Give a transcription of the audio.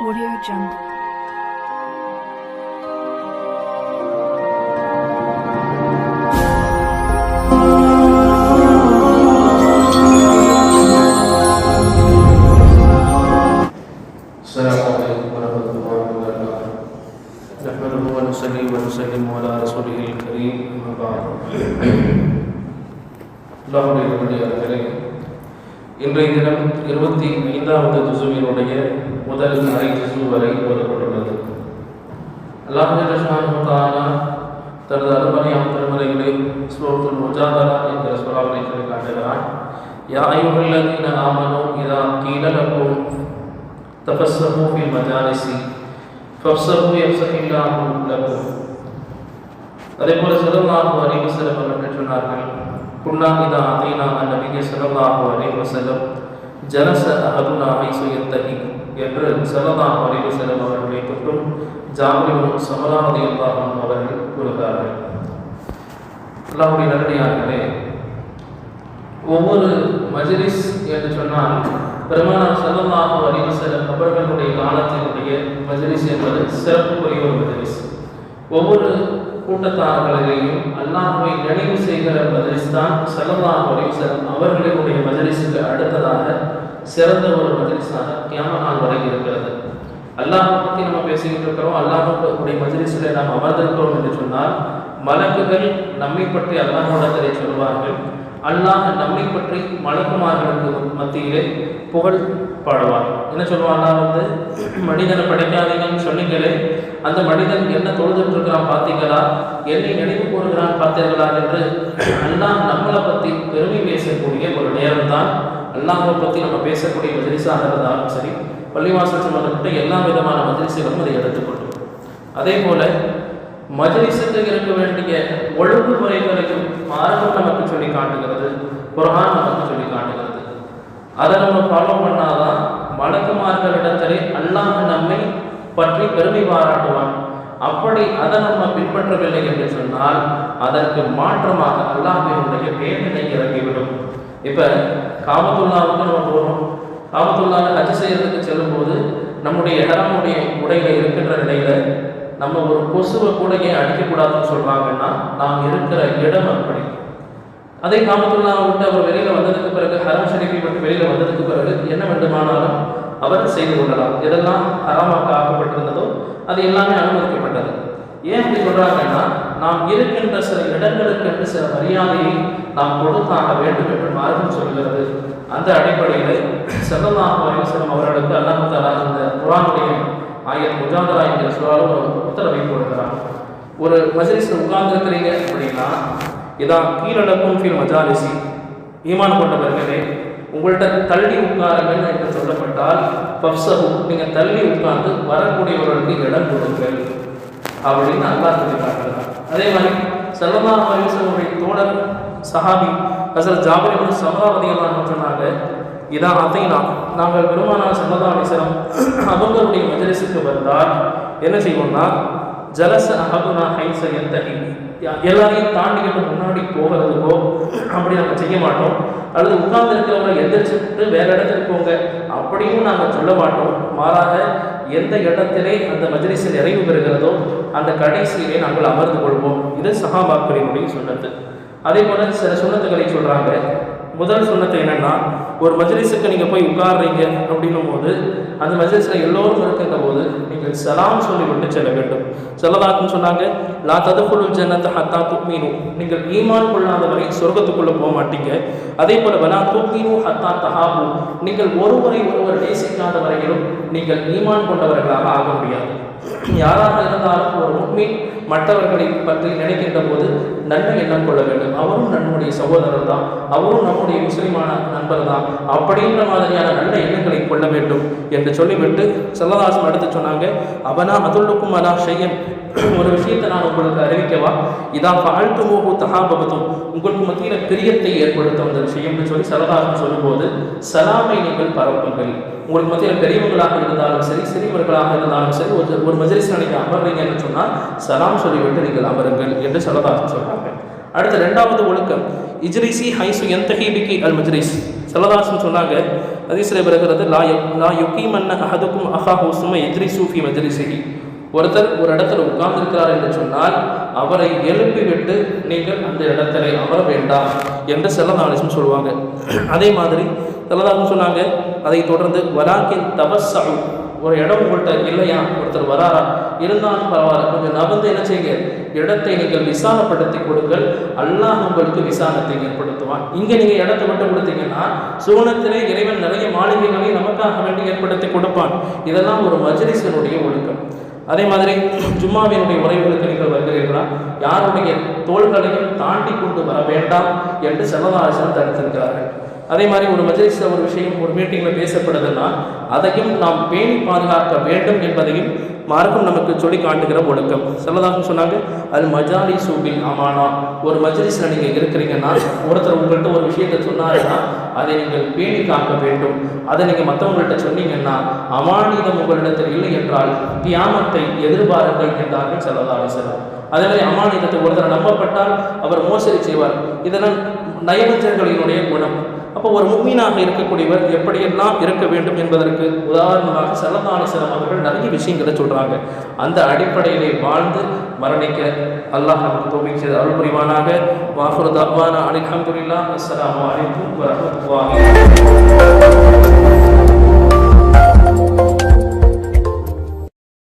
Audio Jungle. ونسلم على رسوله الكريم أما بعد الله يرضي عليكم இன்றைய தினம் இருபத்தி ஐந்தாவது ஜிசுவினுடைய முதல் அரை ஜிசு வரை ஓதப்பட்டுள்ளது. அல்லாஹானா தனது அருமனையாம் திருமலைகளை ஸ்லோகத்தில் முஜாதரா என்ற சொல்லாமலை காட்டுகிறான். யாயுள்ளதீன ஆமனோ இதா கீழலோ தபஸ்ஸமோ பி மஜாலிசி ஃபப்ஸமோ எப்சமில்லாமல் லகும் அதே போல சிறந்த அறிவு சிறப்பு என்று சொன்னார்கள். குன்னா இதா அதீனா நபிய சிறந்தாஹு அலைஹி வஸல்லம் ஜலச அஹதுனா ஐசு யத்தஹி என்று சிறந்தாஹு அலைஹி வஸல்லம் அவர்களை தொட்டும் ஜாபிரும் சமரா அவர்கள் கூறுகிறார்கள். அல்லாஹ்வுடைய நல்லடியார்களே ஒவ்வொரு மஜிலிஸ் என்று சொன்னால் பெருமானார் ஸல்லல்லாஹு அறிவு வஸல்லம் அவர்களுடைய காலத்தினுடைய மஜிலிஸ் என்பது சிறப்புக்குரிய ஒரு மஜிலிஸ். ஒவ்வொரு கூட்டத்தார்களையும் அல்லாஹுவை நினைவு செய்கிற மதரிஸ் தான் ஸல்லல்லாஹு அலைஹி அவர்களுடைய மஜ்லிஸுக்கு அடுத்ததாக சிறந்த ஒரு மஜ்லிஸாக கியாம நாள் வரை இருக்கிறது. அல்லாஹ் பற்றி நம்ம பேசிக்கிட்டு இருக்கிறோம். அல்லாஹுடைய மஜ்லிஸில் நாம் அமர்ந்திருக்கிறோம் என்று சொன்னால் மலக்குகள் நம்மை பற்றி அல்லாஹோடத்திலே சொல்வார்கள் அல்லாஹ் நம்மை பற்றி மலக்குமார்களுக்கு மத்தியிலே புகழ் பாடுவார். என்ன சொல்லுவாங்கன்னா வந்து? மனிதனை படைக்காதீங்கன்னு சொன்னீங்களே அந்த மனிதன் என்ன தொழுதுட்டு இருக்கிறான் பார்த்தீங்களா? என்னை நினைவு கூறுகிறான் பார்த்தீர்களா என்று அண்ணா நம்மளை பற்றி பெருமை பேசக்கூடிய ஒரு நேரம் தான் அல்லாஹை பற்றி நம்ம பேசக்கூடிய மஜிலிஸாக இருந்தாலும் சரி பள்ளிவாசல் சம்பந்தப்பட்ட எல்லா விதமான மஜிலிசுகளும் அதை எடுத்துக்கொள்ளும் அதே போல மஜ்லிஸுக்கு இருக்க வேண்டிய ஒழுங்குமுறைகளையும் மார்க்கம் நமக்கு சொல்லி காட்டுகிறது குர்ஆன் நமக்கு சொல்லி காட்டுகிறது. அதை நம்ம ஃபாலோ பண்ணாதான் வழக்குமார்களிடத்திலே அல்லாஹ் நம்மை பற்றி பெருமை பாராட்டுவான். அப்படி அதை நம்ம பின்பற்றவில்லை என்று சொன்னால் அதற்கு மாற்றமாக அல்லாஹினுடைய வேதனை இறங்கிவிடும் இப்போ காமத்துல்லாவுக்கு நம்ம போகிறோம் காமத்துல்லாவில் ஹஜ் செய்யறதுக்கு செல்லும்போது நம்முடைய ஹராமுடைய உடையில இருக்கின்ற நிலையில நம்ம ஒரு கொசுவை கூட ஏன் அடிக்கக்கூடாதுன்னு சொல்கிறாங்கன்னா நாம் இருக்கிற இடம் அப்படி. அதே காமத்துல்லா விட்டு அவர் வெளியில் வந்ததுக்கு பிறகு ஹரம் ஷரீஃபை விட்டு வெளியில் வந்ததுக்கு பிறகு என்ன வேண்டுமானாலும் அவர் செய்து கொள்ளலாம். எதெல்லாம் ஹராமாக்க ஆக்கப்பட்டிருந்ததோ அது எல்லாமே அனுமதிக்கப்பட்டது. ஏன் இப்படி சொல்கிறாங்கன்னா நாம் இருக்கின்ற சில இடங்களுக்கு சில மரியாதையை நாம் கொடுத்தாக வேண்டும் என்று மார்க்கம் சொல்கிறது. அந்த அடிப்படையில் செல்லமாக அலிவசலம் அவர்களுக்கு அல்லாமத்தாரா இந்த குரானுடைய ஆயத் முஜாந்தரா என்ற சொல்லாலும் ஒரு உத்தரவை கொடுக்கிறான். ஒரு மஜ்லிஸில் உட்கார்ந்துருக்கிறீங்க அப்படின்னா இதான் கீழடக்கும் ஃபீல் மஜாலிசி. ஈமான் கொண்டவர்களே உங்கள்கிட்ட தள்ளி உட்காருங்கள் என்று சொல்லப்பட்டால் பப்சகு நீங்கள் தள்ளி உட்கார்ந்து வரக்கூடியவர்களுக்கு இடம் கொடுங்கள். அப்படின்னு நல்லா சொல்லி காட்டுறான். அதே மாதிரி சல்லல்லா அலிஸ்லமுடைய தோழர் சஹாபி ஹசரத் ஜாபரிபுல் சமராவதிகளான்னு சொன்னாங்க இதான் அதைனா நாங்கள் பெருமானா சல்லல்லா அலிஸ்லம் அவங்களுடைய மஜலிஸுக்கு வந்தால் என்ன செய்வோம்னா ஜலச அகதுனா ஹைச எந்தகி எல்லாரையும் தாண்டிக்கிட்டு முன்னாடி போகிறதுக்கோ அப்படி நம்ம செய்ய மாட்டோம். அல்லது உட்கார்ந்து இருக்கிறவங்க எந்திரிச்சுட்டு வேற இடத்துக்கு போங்க அப்படியும் நாங்கள் சொல்ல மாட்டோம். மாறாக எந்த இடத்திலே அந்த மஜ்லிஸில் நிறைவு பெறுகிறதோ அந்த கடைசியிலே நாங்கள் அமர்ந்து கொள்வோம். இது சஹாபாக்களினுடைய சொன்னது அதே போல சில சுண்ணத்துக்களை சொல்றாங்க. முதல் சொன்னது என்னென்னா ஒரு மஜ்லிஸுக்கு நீங்கள் போய் உட்கார்றீங்க அப்படின்னும் போது அந்த மஜ்லிஸில் எல்லோரும் இருக்கின்ற போது நீங்கள் சலாம் சொல்லிவிட்டு செல்ல வேண்டும். செல்லதாக்குன்னு சொன்னாங்க லா ததுக்குழு ஜன்னத்தை ஹத்தா துக்மீனு நீங்கள் ஈமான் கொள்ளாதவரை சொர்க்கத்துக்குள்ளே போக மாட்டீங்க. அதே போல் வலா துக்மீனு ஹத்தா தஹாபு. நீங்கள் ஒருவரை ஒருவர் நேசிக்காத வரையிலும் நீங்கள் ஈமான் கொண்டவர்களாக ஆக முடியாது. யாராக இருந்தாலும் ஒரு முக்மீன் மற்றவர்களை பற்றி நினைக்கின்ற போது நன்மை எண்ணம் கொள்ள வேண்டும். அவரும் நம்முடைய சகோதரர் தான். அவரும் நம்முடைய முஸ்லிமான நண்பர் தான். அப்படின்ற மாதிரியான நல்ல எண்ணங்களை கொள்ள வேண்டும் என்று சொல்லிவிட்டு செல்லதாசன் அடுத்து சொன்னாங்க அவனா அதுள்ளுக்கும் அலா செய்யும் ஒரு விஷயத்தை நான் உங்களுக்கு அறிவிக்கவா? இதான் பாழ்த்து மோகு தகாபகத்தும் உங்களுக்கு மத்தியில் பிரியத்தை ஏற்படுத்தும் அந்த விஷயம்னு சொல்லி சரதாசன் சொல்லும்போது சலாமை நீங்கள் பரப்புங்கள். உங்களுக்கு மத்தியில் பெரியவர்களாக இருந்தாலும் சரி சிறியவர்களாக இருந்தாலும் சரி ஒரு ஒரு மஜலிஸில் நீங்கள் அமர்றீங்கன்னு சொன்னால் சலாம் சொல்லிவிட்டு நீங்கள் அமருங்கள் என்று சலதாசம் சொல்கிறாங்க அடுத்த ரெண்டாவது ஒழுக்கம் இஜ்ரிசி ஹைசு எந்த ஹீபிக்கு அல் மஜ்ரிஸ் சலதாசன் சொன்னாங்க அதிசல பிறகுறது லா யு- லா யுக்கீமன்ன அஹதுக்கும் அஹா ஹுசும எதிரி சூஃபி மஜ்லிசிஹி ஒருத்தர் ஒரு இடத்துல உட்கார்ந்திருக்கிறார் என்று சொன்னால் அவரை எழுப்பிவிட்டு நீங்கள் அந்த இடத்துல அமர வேண்டாம் என்று செல்லதாலிசம் சொல்லுவாங்க. அதே மாதிரி செல்லதாலும் சொன்னாங்க அதை தொடர்ந்து வராக்கின் தபஸ்ஸு ஒரு இடம் உங்கள்கிட்ட இல்லையா? ஒருத்தர் வராரா? இருந்தாலும் பரவாயில்ல. கொஞ்சம் நகர்ந்து என்ன செய்யுங்க? இடத்தை நீங்கள் விசாரப்படுத்தி கொடுங்கள். அல்லாஹ் உங்களுக்கு விசாரணத்தை ஏற்படுத்துவான். இங்கே நீங்கள் இடத்தை மட்டும் கொடுத்தீங்கன்னா சுகுணத்திலே இறைவன் நிறைய மாளிகைகளை நமக்காக வேண்டி ஏற்படுத்தி கொடுப்பான். இதெல்லாம் ஒரு மஜ்லிஸினுடைய ஒழுக்கம். அதே மாதிரி ஜும்மாவினுடைய உரைகளுக்கு நீங்கள் வருகிறீர்களா? யாருடைய தோள்களையும் தாண்டி கொண்டு வர வேண்டாம் என்று செல்லதாசன் தடுத்திருக்கிறார்கள். அதே மாதிரி ஒரு மஜ்லிஸில் ஒரு விஷயம் ஒரு மீட்டிங்கில் பேசப்படுதுன்னா அதையும் நாம் பேணி பாதுகாக்க வேண்டும் என்பதையும் மார்க்கம் நமக்கு சொல்லி காட்டுகிற ஒழுக்கம். செல்லதாசன் சொன்னாங்க அது மஜாலி சூபில் அமானா. ஒரு மஜ்லிஸில் நீங்கள் இருக்கிறீங்கன்னா ஒருத்தர் உங்கள்கிட்ட ஒரு விஷயத்தை சொன்னாருன்னா அதை நீங்கள் பேணி காக்க வேண்டும். அதை நீங்கள் மற்றவங்கள்ட்ட சொன்னீங்கன்னா அமானிதம் உங்களிடத்தில் இல்லை என்றால் தியாமத்தை எதிர்பாருங்கள் என்றார்கள் செல்லதாரி செல்லம் அதே மாதிரி அமானிதத்தை ஒருத்தர் நம்பப்பட்டால் அவர் மோசடி செய்வார். இதனால் நயவஞ்சர்களினுடைய குணம். அப்போ ஒரு முக்மீனாக இருக்கக்கூடியவர் எப்படியெல்லாம் இருக்க வேண்டும் என்பதற்கு உதாரணமாக செல்லதாரி அவர்கள் நிறைய விஷயங்களை சொல்கிறாங்க அந்த அடிப்படையிலே வாழ்ந்து மரணிக்க அல்லாஹ் நமக்கு தோல்வி அருள் புரிவானாக. வாஃபுரு தவானா அலிஹம்புல்லா அஸ்லாம் அலைக்கும்